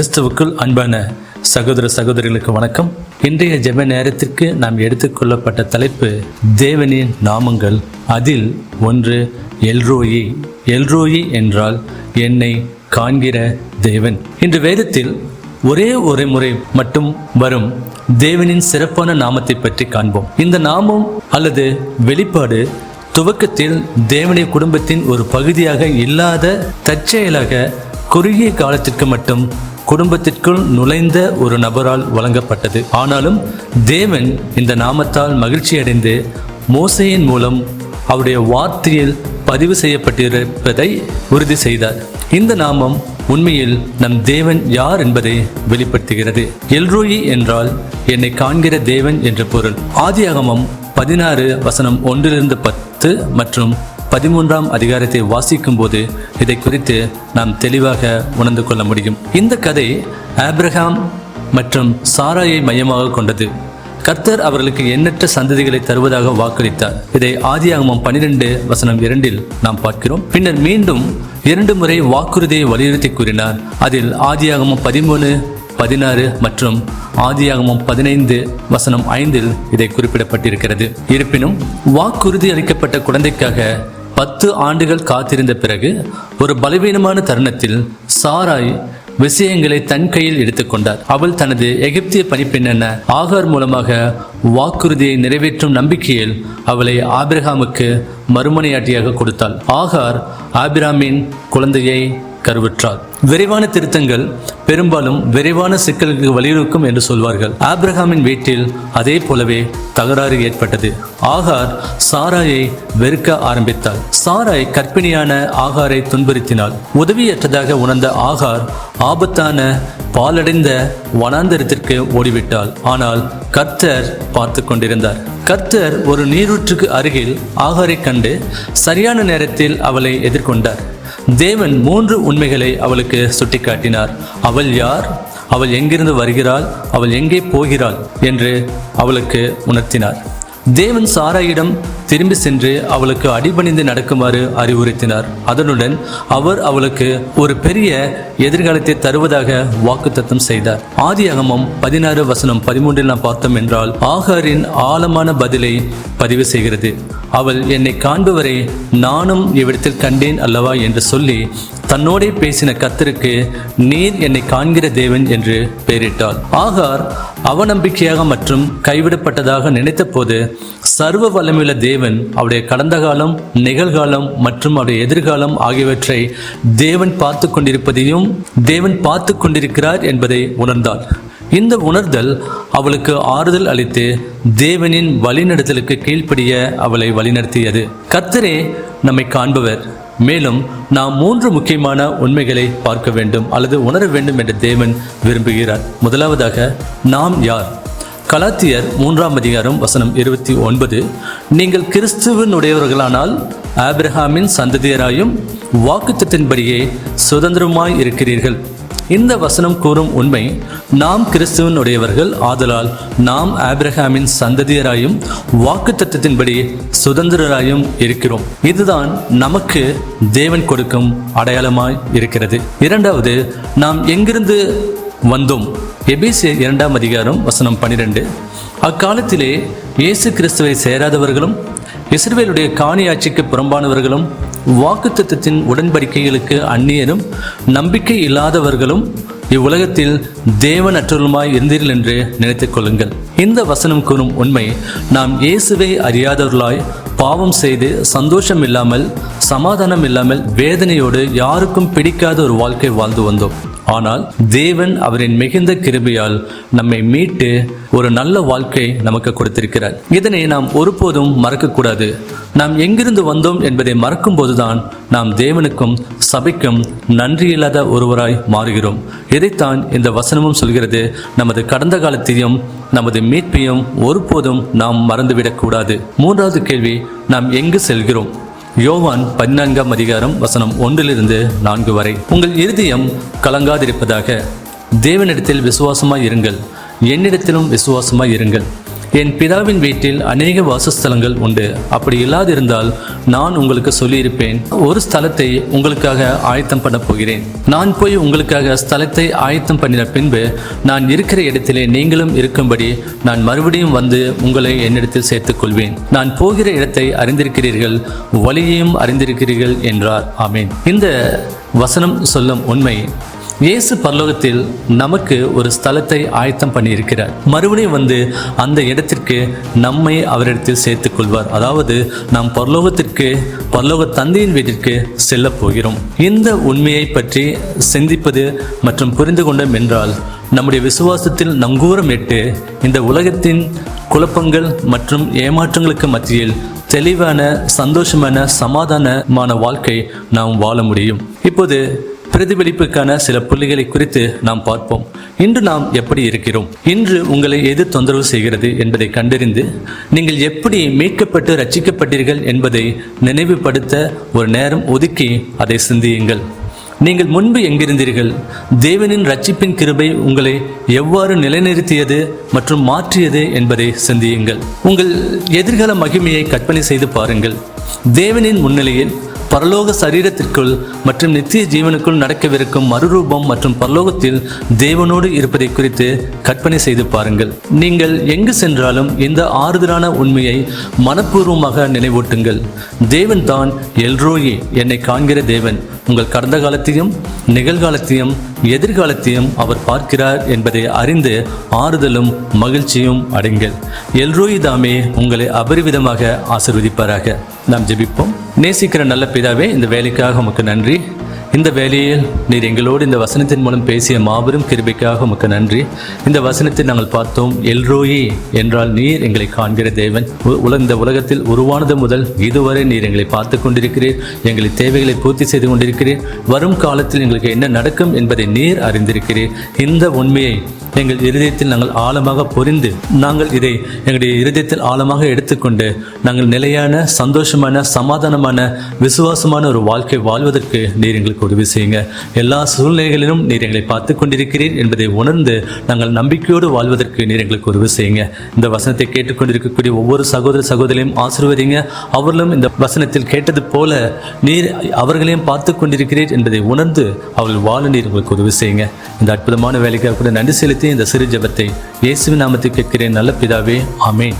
கிறிஸ்துவுக்குள் அன்பான சகோதர சகோதரிகளுக்கு வணக்கம். இன்றைய ஜெப நேரத்திற்கு நாம் எடுத்துக்கொள்ளப்பட்ட தலைப்பு தேவனின் நாமங்கள். அதில் ஒன்று எல்ரோயி. எல்ரோயி என்றால் என்னை காண்கிற தேவன். இன்று வேதத்தில் ஒரே ஒரு முறை மட்டும் வரும் தேவனின் சிறப்பான நாமத்தை பற்றி காண்போம். இந்த நாமம் அல்லது வெளிப்பாடு துவக்கத்தில் தேவனுடைய குடும்பத்தின் ஒரு பகுதியாக இல்லாத தற்செயலாக குறுகிய காலத்திற்கு மட்டும் குடும்பத்திற்குள் நுழைந்த ஒரு நபரால் வழங்கப்பட்டது. ஆனாலும் தேவன் இந்த நாமத்தால் மகிழ்ச்சி அடைந்து மோசையின் மூலம் அவருடைய வார்த்தையில் பதிவு செய்யப்பட்டிருப்பதை உறுதி செய்தார். இந்த நாமம் உண்மையில் நம் தேவன் யார் என்பதை வெளிப்படுத்துகிறது. எல்ரோயி என்றால் என்னை காண்கிற தேவன் என்ற பொருள். ஆதியாகமம் பதினாறு வசனம் ஒன்றிலிருந்து பத்து மற்றும் பதிமூன்றாம் அதிகாரத்தை வாசிக்கும் போது இதை குறித்து நாம் தெளிவாக உணர்ந்து கொள்ள முடியும். இந்த கதை ஆப்ரஹாம் மற்றும் சாராயை மையமாக கொண்டது. கர்த்தர் அவர்களுக்கு எண்ணற்ற சந்ததிகளை தருவதாக வாக்களித்தார். இதை ஆதியாகமம் பனிரெண்டு வசனம் இரண்டில் நாம் பார்க்கிறோம். பின்னர் மீண்டும் இரண்டு முறை வாக்குறுதியை வலியுறுத்தி கூறினார். அதில் ஆதியாகமம் பதிமூணு பதினாறு மற்றும் ஆதியாகமம் பதினைந்து வசனம் ஐந்தில் இதை குறிப்பிடப்பட்டிருக்கிறது. இருப்பினும் வாக்குறுதி அளிக்கப்பட்ட குழந்தைக்காக பத்து ஆண்டுகள் காத்திருந்த பிறகு ஒரு பலவீனமான தருணத்தில் சாராய் விஷயங்களை தன் கையில் எடுத்துக்கொண்டார் அவள் தனது எகிப்திய பணிப்பெண்ணென ஆகார் மூலமாக வாக்குறுதியை நிறைவேற்றும் நம்பிக்கையில் அவளை ஆபிரகாமுக்கு மறுமனையாட்டியாக கொடுத்தாள். ஆகார் ஆபிராமின் குழந்தையை கருவுற்றார். விரைவான திருத்தங்கள் பெரும்பாலும் விரைவான சிக்கலுக்கு வலியுறுக்கும் என்று சொல்வார்கள். ஆப்ரஹாமின் வீட்டில் அதே போலவே தகராறு ஏற்பட்டது. ஆகார் சாராயை வெறுக்க ஆரம்பித்தாள் சாராய் கற்பிணியான ஆகாரை துன்புறுத்தினாள். உதவியற்றதாக உணர்ந்த ஆகார் ஆபத்தான பாலடைந்த வனாந்தரத்திற்கு ஓடிவிட்டாள். ஆனால் கர்த்தர் பார்த்து கொண்டிருந்தார். கர்த்தர் ஒரு நீரூற்றுக்கு அருகில் ஆகாரை கண்டு சரியான நேரத்தில் அவளை எதிர்கொண்டார். தேவன் மூன்று உண்மைகளை அவளுக்கு சுட்டிக்காட்டினார். அவள் யார்? அவள் எங்கிருந்து வருகிறாள்? அவள் எங்கே போகிறாள்? என்று அவளுக்கு உணர்த்தினார். தேவன் சாராயிடம் திரும்பி சென்று அவளுக்கு அடிபணிந்து நடக்குமாறு அறிவுறுத்தினார். அதனுடன் அவர் அவளுக்கு ஒரு பெரிய எதிர்காலத்தை தருவதாக வாக்குத்தத்தம் செய்தார். ஆதி அகமம் பதினாறு வசனம் பதிமூன்றில் நாம் பார்த்தோம் என்றால் ஆகாரின் ஆழமான பதிலை பதிவு செய்கிறது. அவள் என்னை காண்பவரை நானும் இவ்விடத்தில் கண்டேன் அல்லவா என்று சொல்லி தன்னோடே பேசின கத்தருக்கு நீர் என்னை காண்கிற தேவன் என்று பெயரிட்டாள். ஆகார் அவநம்பிக்கையாக மற்றும் கைவிடப்பட்டதாக நினைத்தபோது சர்வ வல்லமையுள்ள தேவன் அவருடைய கடந்த காலம் நிகழ்காலம் மற்றும் அவருடைய எதிர்காலம் ஆகியவற்றை தேவன் பார்த்து கொண்டிருப்பதையும் தேவன் பார்த்து கொண்டிருக்கிறார் என்பதை உணர்ந்தாள். இந்த உணர்தல் அவளுக்கு ஆறுதல் அளித்து தேவனின் வழிநடத்தலுக்கு கீழ்ப்படிய அவளை வழிநடத்தியது. கர்த்தரே நம்மை காண்பவர். மேலும் நாம் மூன்று முக்கியமான உண்மைகளை பார்க்க வேண்டும் அல்லது உணர வேண்டும் என்று தேவன் விரும்புகிறார். முதலாவதாக நாம் யார்? கலாத்தியர் மூன்றாம் அதிகாரம் வசனம் இருபத்தி ஒன்பது. நீங்கள் கிறிஸ்துவனுடையவர்களானால் ஆபிரஹாமின் சந்ததியராயும் வாக்குத்தத்தின்படியே சுதந்திரமாய் இருக்கிறீர்கள். இந்த வசனம் கூறும் உண்மை நாம் கிறிஸ்துவனுடையவர்கள் ஆதலால் நாம் ஆப்ரஹாமின் சந்ததியராயும் வாக்குத்தத்தத்தின்படி சுதந்திரராயும் இருக்கிறோம். இதுதான் நமக்கு தேவன் கொடுக்கும் அடையாளமாய் இருக்கிறது. இரண்டாவது நாம் எங்கிருந்து வந்தோம்? எபிசி இரண்டாம் அதிகாரம் வசனம் பனிரெண்டு அக்காலத்திலே இயேசு கிறிஸ்துவை சேராதவர்களும் இஸ்ரவேலுடைய காணியாட்சிக்கு புறம்பானவர்களும் வாக்குத்தத்தத்தின் உடன்படிக்கைகளுக்கு அந்நியரும் நம்பிக்கை இல்லாதவர்களும் இவ்வுலகத்தில் தேவன் அற்றலுமாய் இருந்தீர்கள் என்று நினைத்துக் கொள்ளுங்கள். இந்த வசனம் கூறும் உண்மை நாம் இயேசுவை அறியாதவர்களாய் பாவம் செய்து சந்தோஷம் இல்லாமல் சமாதானம் இல்லாமல் வேதனையோடு யாருக்கும் பிடிக்காத ஒரு வாழ்க்கை வாழ்ந்து வந்தோம். ஆனால் தேவன் அவரின் மிகுந்த கிருபையால் நம்மை மீட்டு ஒரு நல்ல வாழ்க்கை நமக்கு கொடுத்திருக்கிறார். இதனை நாம் ஒருபோதும் மறக்கக்கூடாது. நாம் எங்கிருந்து வந்தோம் என்பதை மறக்கும் போதுதான் நாம் தேவனுக்கும் சபைக்கும் நன்றியில்லாத ஒருவராய் மாறுகிறோம். இதைத்தான் இந்த வசனமும் சொல்கிறது. நமது கடந்த காலத்தையும் நமது மீட்பையும் ஒருபோதும் நாம் மறந்துவிடக்கூடாது. மூன்றாவது கேள்வி நாம் எங்கு செல்கிறோம்? யோவான் பதினான்காம் அதிகாரம் வசனம் ஒன்றிலிருந்து நான்கு வரை. உங்கள் இருதயம் கலங்காதிருப்பதாக. தேவனிடத்தில் விசுவாசமாய் இருங்கள். என்னிடத்திலும் விசுவாசமாய் இருங்கள். என் பிதாவின் வீட்டில் அநேக வாசஸ்தலங்கள் உண்டு. அப்படி இல்லாதிருந்தால் நான் உங்களுக்கு சொல்லியிருப்பேன் ஒரு ஸ்தலத்தை உங்களுக்காக ஆயத்தம் பண்ண போகிறேன். நான் போய் உங்களுக்காக ஸ்தலத்தை ஆயத்தம் பண்ணின பின்பு நான் இருக்கிற இடத்திலே நீங்களும் இருக்கும்படி நான் மறுபடியும் வந்து உங்களை என்னிடத்தில் சேர்த்துக் கொள்வேன் நான் போகிற இடத்தை அறிந்திருக்கிறீர்கள் வழியையும் அறிந்திருக்கிறீர்கள் என்றார். ஆமீன். இந்த வசனம் சொல்லும் உண்மை இயேசு பரலோகத்தில் நமக்கு ஒரு ஸ்தலத்தை ஆயத்தம் பண்ணியிருக்கிறார். மறுபடியும் வந்து அந்த இடத்திற்கு நம்மை அவரிடத்தில் சேர்த்துக் கொள்வார் அதாவது நாம் பரலோகத்திற்கு பரலோக தந்தையின் வீட்டிற்கு செல்ல போகிறோம். இந்த உண்மையை பற்றி சிந்திப்பது மற்றும் புரிந்து கொண்டோம் என்றால் நம்முடைய விசுவாசத்தில் நங்கூரம் இட்டு இந்த உலகத்தின் குழப்பங்கள் மற்றும் ஏமாற்றங்களுக்கு மத்தியில் தெளிவான சந்தோஷமான சமாதானமான வாழ்க்கை நாம் வாழ முடியும். இப்போது பிரதிபலிப்புக்கான சில புள்ளிகளை குறித்து நாம் பார்ப்போம். இன்று நாம் எப்படி இருக்கிறோம்? இன்று உங்களை எது தொந்தரவு செய்கிறது என்பதை கண்டறிந்து நீங்கள் எப்படி மீட்கப்பட்டு ரட்சிக்கப்பட்டீர்கள் என்பதை நினைவுபடுத்த ஒரு நேரம் ஒதுக்கி அதை சிந்தியுங்கள். நீங்கள் முன்பு எங்கிருந்தீர்கள்? தேவனின் ரட்சிப்பின் கிருபை உங்களை எவ்வாறு நிலைநிறுத்தியது மற்றும் மாற்றியது என்பதை சிந்தியுங்கள். உங்கள் எதிர்கால மகிமையை கற்பனை செய்து பாருங்கள். தேவனின் முன்னிலையில் பரலோக சரீரத்திற்குள் மற்றும் நித்திய ஜீவனுக்குள் நடக்கவிருக்கும் மறுரூபம் மற்றும் பரலோகத்தில் தேவனோடு இருப்பதை குறித்து கற்பனை செய்து பாருங்கள். நீங்கள் எங்கு சென்றாலும் இந்த ஆறுதலான உண்மையை மனப்பூர்வமாக நினைவூட்டுங்கள். தேவன் தான் எல்ரோயி என்னை காண்கிற தேவன். உங்கள் கடந்த காலத்தையும் நிகழ்காலத்தையும் எதிர்காலத்தையும் அவர் பார்க்கிறார் என்பதை அறிந்து ஆறுதலும் மகிழ்ச்சியும் அடைங்கள். எல்ரோயி தாமே உங்களை அபரிவிதமாக ஆசிர்வதிப்பாராக. நாம் ஜெபிப்போம். நேசிக்கிற நல்ல பிதாவே இந்த வேலைக்காக உமக்கு நன்றி. இந்த வேலையில் நீர் எங்களோடு இந்த வசனத்தின் மூலம் பேசிய மாபெரும் கிருபிக்காக உமக்கு நன்றி. இந்த வசனத்தை நாங்கள் பார்த்தோம். எல்ரோயி என்றால் நீர் எங்களை காண்கிற தேவன். உ- இந்த உலகத்தில் உருவானது முதல் இதுவரை நீர் எங்களை பார்த்து கொண்டிருக்கிறீர். எங்களை தேவைகளை பூர்த்தி செய்து கொண்டிருக்கிறீர். வரும் காலத்தில் எங்களுக்கு என்ன நடக்கும் என்பதை நீர் அறிந்திருக்கிறீர். இந்த உண்மையை எங்கள் இருதயத்தில் நாங்கள் ஆழமாக புரிந்து நாங்கள் இதை எங்களுடைய இருதயத்தில் ஆழமாக எடுத்துக்கொண்டு நாங்கள் நிலையான சந்தோஷமான சமாதானமான விசுவாசமான ஒரு வாழ்க்கை வாழ்வதற்கு நீர் எங்களுக்கு எங்களுக்கு உதவி செய்யுங்க. எல்லா சூழ்நிலைகளிலும் நீர் எங்களை பார்த்து கொண்டிருக்கிறீர் என்பதை உணர்ந்து நாங்கள் நம்பிக்கையோடு வாழ்வதற்கு நீர் எங்களுக்கு உதவி செய்யுங்க. இந்த வசனத்தை கேட்டுக்கொண்டிருக்கக்கூடிய ஒவ்வொரு சகோதர சகோதரியும் ஆசிர்வதிங்க. அவர்களும் இந்த வசனத்தில் கேட்டது போல நீர் அவர்களையும் பார்த்து கொண்டிருக்கிறீர் என்பதை உணர்ந்து அவர்கள் வாழ நீர் உங்களுக்கு உதவி செய்யுங்க. இந்த அற்புதமான வேலைக்காக கூட நன்றி செலுத்தி இந்த சிறு ஜெபத்தை இயேசுவின் நாமத்தை கேட்கிறேன். நல்ல பிதாவே ஆமேன்.